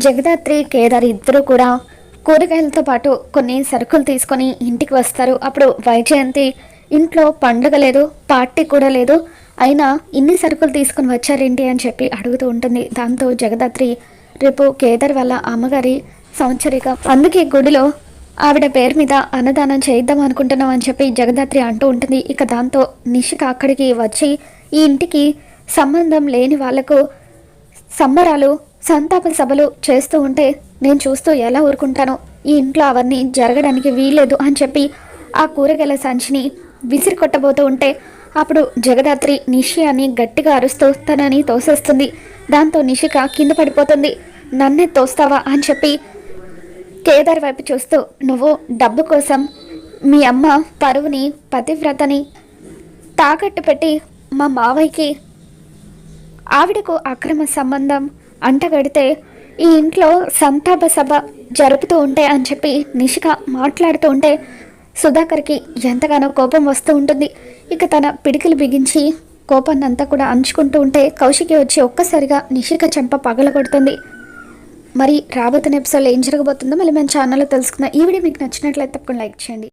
జగదాత్రి కేదార్ ఇద్దరు కూడా కూరగాయలతో పాటు కొన్ని సరుకులు తీసుకొని ఇంటికి వస్తారు. అప్పుడు వైజయంతి ఇంట్లో పండుగ లేదు పార్టీ కూడా లేదు. అయినా ఇన్ని సరుకులు తీసుకొని వచ్చారేంటి అని చెప్పి అడుగుతూ ఉంటుంది. దాంతో జగదాత్రి రేపు కేదార్ వాళ్ళ అమ్మగారి సంవత్సరిక అందుకే గుడిలో ఆవిడ పేరు మీద అన్నదానం చేద్దాం అనుకుంటున్నాం అని చెప్పి జగదాత్రి అంటూ ఉంటుంది. ఇక దాంతో నిషిక అక్కడికి వచ్చి ఈ ఇంటికి సంబంధం లేని వాళ్ళకు సంబరాలు సంతాప సభలు చేస్తూ ఉంటే నేను చూస్తూ ఎలా ఊరుకుంటానో? ఈ ఇంట్లో అవన్నీ జరగడానికి వీల్లేదు అని చెప్పి ఆ కూరగాయల సంచిని విసిరి కొట్టబోతూ ఉంటే అప్పుడు జగదాత్రి నిషియాని గట్టిగా అరుస్తూ తనని తోసేస్తుంది. దాంతో నిషిక కింద పడిపోతుంది. నన్నే తోస్తావా అని చెప్పి కేదార్ వైపు చూస్తూ నువ్వు డబ్బు కోసం మీ అమ్మ పరువుని పతివ్రతని తాకట్టు పెట్టి మా మావయ్యకి ఆవిడకు అక్రమ సంబంధం అంటగడితే ఈ ఇంట్లో సంతాప సభ జరుపుతూ ఉంటే అని చెప్పి నిషిక మాట్లాడుతూ ఉంటే సుధాకర్కి ఎంతగానో కోపం వస్తూ ఉంటుంది. ఇక తన పిడికిలు బిగించి కోపాన్ని అంతా కూడా అంచుకుంటూ ఉంటే కౌశికి వచ్చి ఒక్కసారిగా నిషిక చెంప పగలగొడుతుంది. మరి రాబోతున్న ఎపిసోడ్లో ఏం జరగబోతుందో మళ్ళీ మన ఛానల్లో తెలుసుకుందాం. ఈ వీడియో మీకు నచ్చినట్లయితే తప్పకుండా లైక్ చేయండి.